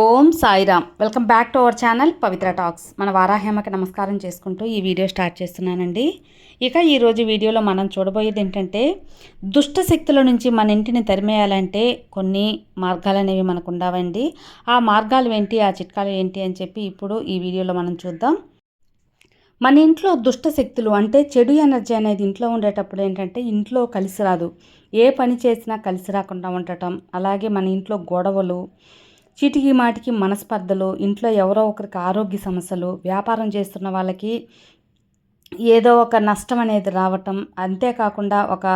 Om Sairam. Welcome back to our channel Pavitra talks. మన వారాహేమకి నమస్కారం చేసుకుంటూ ఈ వీడియో స్టార్ట్ చేస్తున్నానండి. ఇక ఈరోజు వీడియోలో మనం చూడబోయేది ఏంటంటే దుష్ట శక్తుల నుంచి మన ఇంటిని తరిమేయాలంటే కొన్ని మార్గాలు అనేవి మనకు ఉండవండి. ఆ మార్గాలు ఏంటి ఆ చిట్కాలు ఏంటి అని చెప్పి ఇప్పుడు ఈ వీడియోలో మనం చూద్దాం. మన ఇంట్లో దుష్ట శక్తులు అంటే చెడు ఎనర్జీ అనేది ఇంట్లో ఉండేటప్పుడు ఏంటంటే ఇంట్లో కలిసి రాదు. ఏ పని చేసినా కలిసి రాకుండా ఉండటం అలాగే మన ఇంట్లో గొడవలు చీటికి మాటికి మనస్పర్ధలు ఇంట్లో ఎవరో ఒకరికి ఆరోగ్య సమస్యలు వ్యాపారం చేస్తున్న వాళ్ళకి ఏదో ఒక నష్టం అనేది రావటం అంతేకాకుండా ఒక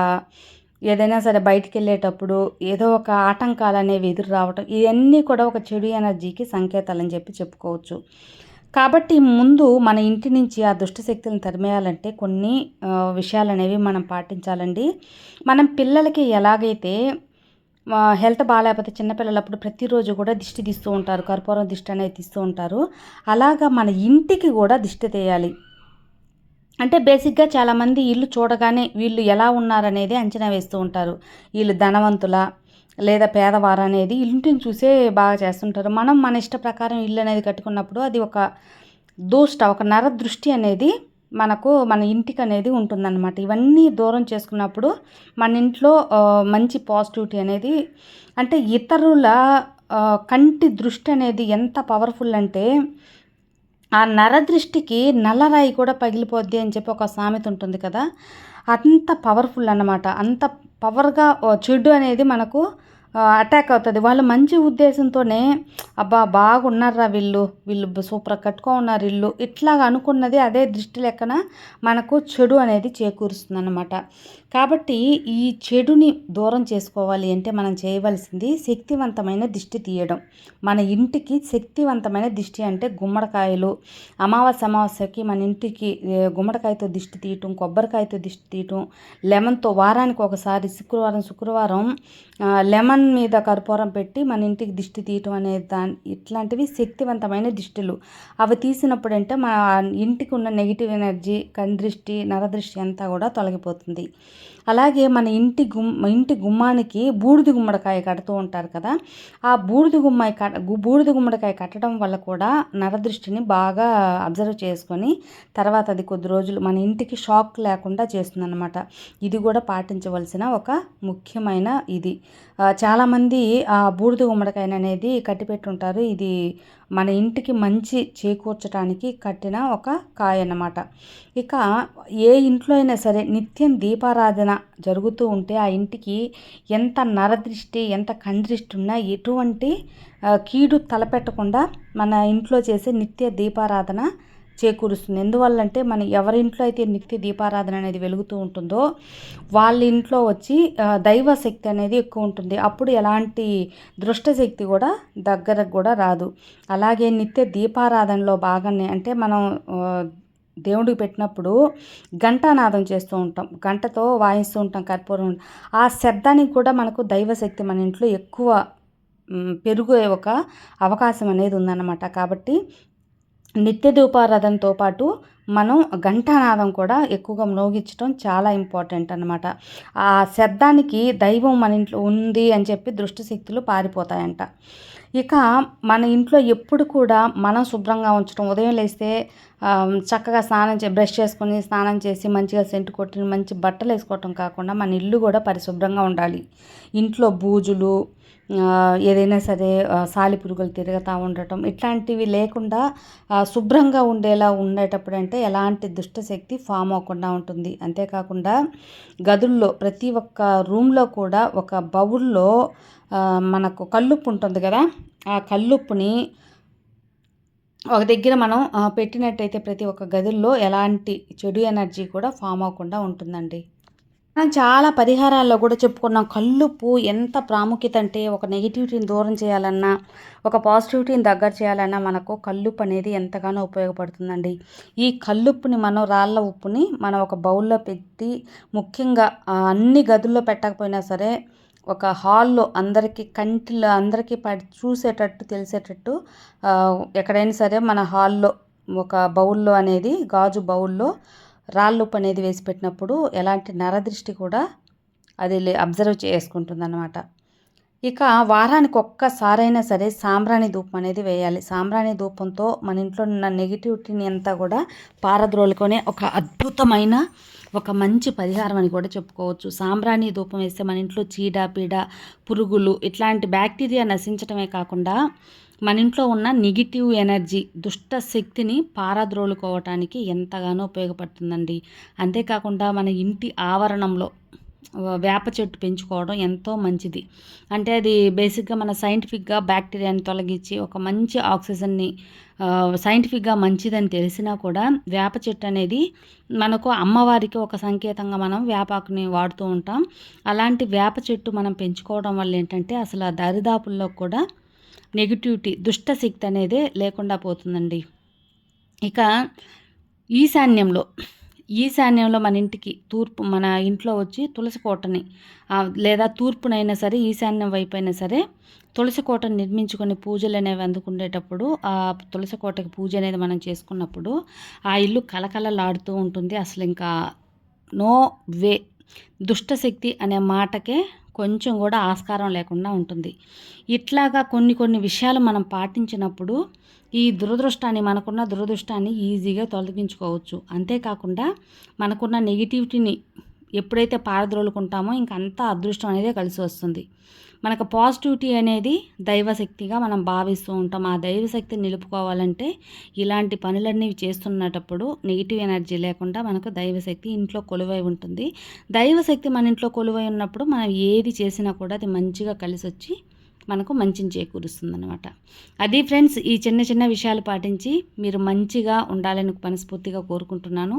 ఏదైనా సరే బయటికి వెళ్ళేటప్పుడు ఏదో ఒక ఆటంకాలు అనేవి ఎదురు రావటం ఇవన్నీ కూడా ఒక చెడు ఎనర్జీకి సంకేతాలని చెప్పి చెప్పుకోవచ్చు. కాబట్టి ముందు మన ఇంటి నుంచి ఆ దుష్ట శక్తులను తరిమేయాలంటే కొన్ని విషయాలు అనేవి మనం పాటించాలండి. మనం పిల్లలకి ఎలాగైతే హెల్త్ బాగాలేకపోతే చిన్నపిల్లలప్పుడు ప్రతిరోజు కూడా దిష్టి తీస్తూ ఉంటారు కర్పూరం దిష్టి అనేది తీస్తూ ఉంటారు. అలాగా మన ఇంటికి కూడా దిష్టి తీయాలి. అంటే బేసిక్గా చాలామంది ఇల్లు చూడగానే వీళ్ళు ఎలా ఉన్నారనేది అంచనా వేస్తూ ఉంటారు. వీళ్ళు ధనవంతుల లేదా పేదవారు అనేది ఇంటిని చూసే బాగా చేస్తుంటారు. మనం మన ఇష్ట ప్రకారం ఇల్లు అనేది కట్టుకున్నప్పుడు అది ఒక దూష్ట ఒక నర దృష్టి అనేది మనకు మన ఇంటికి అనేది ఉంటుందన్నమాట. ఇవన్నీ దూరం చేసుకున్నప్పుడు మన ఇంట్లో మంచి పాజిటివిటీ అనేది అంటే ఇతరుల కంటి దృష్టి అనేది ఎంత పవర్ఫుల్ అంటే ఆ నరదృష్టికి నల్లరాయి కూడా పగిలిపోద్ది అని చెప్పి ఒక సామెత ఉంటుంది కదా. అంత పవర్ఫుల్ అన్నమాట. అంత పవర్గా చెడు అనేది మనకు అటాక్ అవుతుంది. వాళ్ళు మంచి ఉద్దేశంతోనే అబ్బా బాగున్నారా వీళ్ళు. వీళ్ళు సూపర్ కట్టుకో ఉన్నారు ఇల్లు. ఇట్లాగా అనుకున్నది అదే దృష్టి లెక్కన మనకు చెడు అనేది చేకూరుస్తుంది అనమాట కాబట్టి ఈ చెడుని దూరం చేసుకోవాలి అంటే మనం చేయవలసింది శక్తివంతమైన దిష్టి తీయడం. మన ఇంటికి శక్తివంతమైన దిష్టి అంటే గుమ్మడికాయలు. అమావాస్య అమావాస్యకి మన ఇంటికి గుమ్మడికాయతో దిష్టి తీయటం కొబ్బరికాయతో దిష్టి తీయటం లెమన్తో వారానికి ఒకసారి శుక్రవారం శుక్రవారం లెమన్ మీద కర్పూరం పెట్టి మన ఇంటికి దిష్టి తీయటం అనే దాని ఇట్లాంటివి శక్తివంతమైన దిష్టిలు. అవి తీసినప్పుడు అంటే మన ఇంటికి ఉన్న నెగిటివ్ ఎనర్జీ కందృష్టి నరదృష్టి అంతా కూడా తొలగిపోతుంది. అలాగే మన ఇంటి గుమ్ ఇంటి గుమ్మానికి బూడిద గుమ్మడికాయ కడుతూ ఉంటారు కదా ఆ బూడిద గుమ్మాయి కట్ బూడిద గుమ్మడికాయ కట్టడం వల్ల కూడా నరదృష్టిని బాగా అబ్జర్వ్ చేసుకొని తర్వాత అది కొద్ది రోజులు మన ఇంటికి షాక్ లేకుండా చేస్తుందన్నమాట. ఇది కూడా పాటించవలసిన ఒక ముఖ్యమైన ఇది. చాలా చాలామంది ఆ బూడిద గుమ్మడికాయ అనేది కట్టిపెట్టుంటారు. ఇది మన ఇంటికి మంచి చేకూర్చడానికి కట్టిన ఒక కాయ అన్నమాట. ఇక ఏ ఇంట్లో అయినా సరే నిత్యం దీపారాధన జరుగుతూ ఉంటే ఆ ఇంటికి ఎంత నరదృష్టి ఎంత కందృష్టి ఉన్నా ఎటువంటి కీడు తలపెట్టకుండా మన ఇంట్లో చేసే నిత్య దీపారాధన చేకూరుస్తుంది. ఎందువల్లంటే మన ఎవరి ఇంట్లో అయితే నిత్య దీపారాధన అనేది వెలుగుతూ ఉంటుందో వాళ్ళ ఇంట్లో వచ్చి దైవ శక్తి అనేది ఎక్కువ ఉంటుంది. అప్పుడు ఎలాంటి దృష్ట శక్తి కూడా దగ్గరకు కూడా రాదు. అలాగే నిత్య దీపారాధనలో భాగాన్ని అంటే మనం దేవుడికి పెట్టినప్పుడు ఘంటానాదం చేస్తూ ఉంటాం. గంటతో వాయిస్తూ ఉంటాం కర్పూరం. ఆ శబ్దానికి కూడా మనకు దైవశక్తి మన ఇంట్లో ఎక్కువ పెరుగు పెరిగే ఒక అవకాశం అనేది ఉందన్నమాట. కాబట్టి నిత్య దీపారాధనతో పాటు మనం ఘంటానాదం కూడా ఎక్కువగా మ్రోగించడం చాలా ఇంపార్టెంట్ అన్నమాట. ఆ శబ్దానికి దైవం మన ఇంట్లో ఉంది అని చెప్పి దృష్టి శక్తులు పారిపోతాయంట. ఇక మన ఇంట్లో ఎప్పుడు కూడా మనం శుభ్రంగా ఉంచడం ఉదయం లేస్తే చక్కగా స్నానం చే బ్రష్ చేసుకొని స్నానం చేసి మంచిగా సెంటు కొట్టి మంచి బట్టలు వేసుకోవటం కాకుండా మన ఇల్లు కూడా పరిశుభ్రంగా ఉండాలి. ఇంట్లో బూజులు ఏదైనా సరే సాలిపురుగులు తిరుగుతూ ఉండటం ఇట్లాంటివి లేకుండా శుభ్రంగా ఉండేలా ఉండేటప్పుడు అంటే ఎలాంటి దుష్టశక్తి ఫామ్ అవ్వకుండా ఉంటుంది. అంతేకాకుండా గదుల్లో ప్రతి ఒక్క రూమ్లో కూడా ఒక బౌల్లో మనకు కల్లుప్పు ఉంటుంది కదా ఆ కల్లుప్పుని ఒక దగ్గర మనం పెట్టినట్టయితే ప్రతి ఒక్క గదుల్లో ఎలాంటి చెడు ఎనర్జీ కూడా ఫామ్ అవ్వకుండా ఉంటుందండి. మనం చాలా పరిహారాల్లో కూడా చెప్పుకున్నాం కల్లుప్పు ఎంత ప్రాముఖ్యత అంటే ఒక నెగిటివిటీని దూరం చేయాలన్నా ఒక పాజిటివిటీని దగ్గర చేయాలన్నా మనకు కల్లుప్పు అనేది ఎంతగానో ఉపయోగపడుతుందండి. ఈ కల్లుప్పుని మనం రాళ్ళ ఉప్పుని మనం ఒక బౌల్లో పెట్టి ముఖ్యంగా అన్ని గదుల్లో పెట్టకపోయినా సరే ఒక హాల్లో అందరికీ కంటిలో అందరికీ పడి చూసేటట్టు తెలిసేటట్టు ఎక్కడైనా సరే మన హాల్లో ఒక బౌల్లో అనేది గాజు బౌల్లో రాళ్ళుప్పు అనేది వేసి పెట్టినప్పుడు ఎలాంటి నరదృష్టి కూడా అది అబ్జర్వ్ చేసుకుంటుంది ఇక వారానికి ఒక్కసారైనా సరే సాంబ్రాణి ధూపం అనేది వేయాలి. సాంబ్రాణి ధూపంతో మన ఇంట్లో ఉన్న నెగిటివిటీని అంతా కూడా పారద్రోలుకొనే ఒక అద్భుతమైన ఒక మంచి పరిహారం అని కూడా చెప్పుకోవచ్చు. సాంబ్రాణి ధూపం వేస్తే మన ఇంట్లో చీడ పీడ పురుగులు ఇట్లాంటి బ్యాక్టీరియా నశించడమే కాకుండా మన ఇంట్లో ఉన్న నెగిటివ్ ఎనర్జీ దుష్ట శక్తిని పారద్రోలుకోవటానికి ఎంతగానో ఉపయోగపడుతుందండి. అంతేకాకుండా మన ఇంటి ఆవరణంలో వేప చెట్టు పెంచుకోవడం ఎంతో మంచిది. అంటే అది బేసిక్గా మన సైంటిఫిక్గా బ్యాక్టీరియాని తొలగించి ఒక మంచి ఆక్సిజన్ని సైంటిఫిక్గా మంచిదని తెలిసినా కూడా వేప చెట్టు అనేది మనకు అమ్మవారికి ఒక సంకేతంగా మనం వేపాకుని వాడుతూ ఉంటాం. అలాంటి వేప చెట్టు మనం పెంచుకోవడం వల్ల ఏంటంటే అసలు ఆ దరిదాపుల్లో కూడా నెగిటివిటీ దుష్టశక్తి అనేది లేకుండా పోతుందండి. ఇక ఈశాన్యంలో ఈశాన్యంలో మన ఇంటికి తూర్పు మన ఇంట్లో వచ్చి తులసి కోటని లేదా తూర్పునైనా సరే ఈశాన్యం వైపు అయినా సరే తులసి కోటను నిర్మించుకొని పూజలు అనేవి అందుకునేటప్పుడు ఆ తులసి కోటకి పూజ అనేది మనం చేసుకున్నప్పుడు ఆ ఇల్లు కలకలలాడుతూ ఉంటుంది. అసలు ఇంకా నో వే దుష్టశక్తి అనే మాటకే కొంచెం కూడా ఆస్కారం లేకుండా ఉంటుంది. ఇట్లాగా కొన్ని కొన్ని విషయాలు మనం పాటించినప్పుడు ఈ దురదృష్టాన్ని మనకున్న దురదృష్టాన్ని ఈజీగా తొలగించుకోవచ్చు. అంతేకాకుండా మనకున్న నెగిటివిటీని ఎప్పుడైతే పారద్రోలుకుంటామో ఇంకంతా అదృష్టం అనేది కలిసి వస్తుంది. మనకు పాజిటివిటీ అనేది దైవశక్తిగా మనం భావిస్తూ ఉంటాం. ఆ దైవశక్తిని నిలుపుకోవాలంటే ఇలాంటి పనులన్నీ చేస్తున్నటప్పుడు నెగిటివ్ ఎనర్జీ లేకుండా మనకు దైవశక్తి ఇంట్లో కొలువై ఉంటుంది. దైవశక్తి మన ఇంట్లో కొలువై ఉన్నప్పుడు మనం ఏది చేసినా కూడా అది మంచిగా కలిసి వచ్చి మనకు మంచిని చేకూరుస్తుంది అనమాట అది ఫ్రెండ్స్ ఈ చిన్న చిన్న విషయాలు పాటించి మీరు మంచిగా ఉండాలని మనస్ఫూర్తిగా కోరుకుంటున్నాను.